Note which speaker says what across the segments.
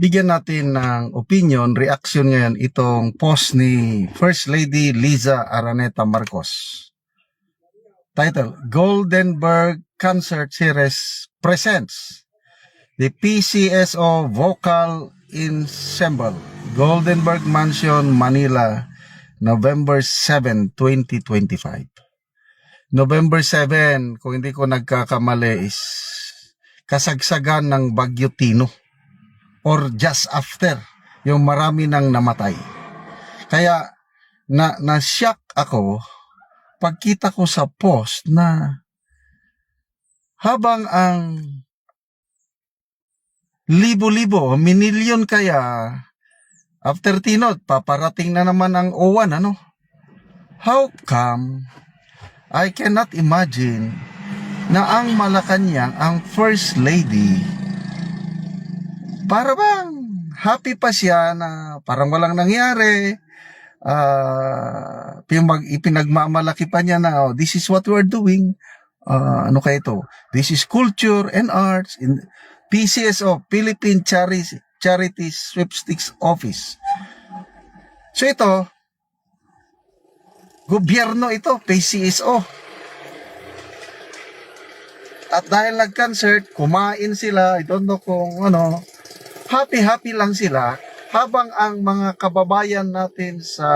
Speaker 1: bigyan natin ng opinion, reaction ngayon itong post ni First Lady Liza Araneta Marcos. Title, Goldenberg Concert Series presents the PCSO Vocal Ensemble, Goldenberg Mansion, Manila, November 7, 2025. November 7, kung hindi ko nagkakamali, is kasagsagan ng Bagyo Tino or just after yung marami nang namatay. Kaya na na-shock ako pagkita ko sa post na habang ang libo-libo, minilyon kaya after Tinod, paparating na naman ang O1, ano? How come I cannot imagine na ang Malacanang, ang First Lady, para bang happy pa siya na parang walang nangyari. Pinag, ipinagmamalaki pa niya na, oh, this is what we're doing. Ah, ano kaya ito? This is culture and arts in PCSO, Philippine Charity, Charity Sweepstakes Office. So ito, gobyerno ito, PCSO. At dahil nag-concert, kumain sila, I don't know kung ano, happy-happy lang sila habang ang mga kababayan natin sa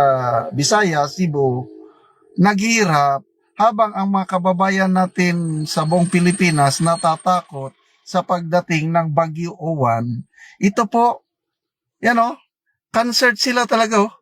Speaker 1: Visayas, Cebu, naghihirap, habang ang mga kababayan natin sa buong Pilipinas natatakot sa pagdating ng Bagyo Owan. Ito po, yan o, concert sila talaga oh.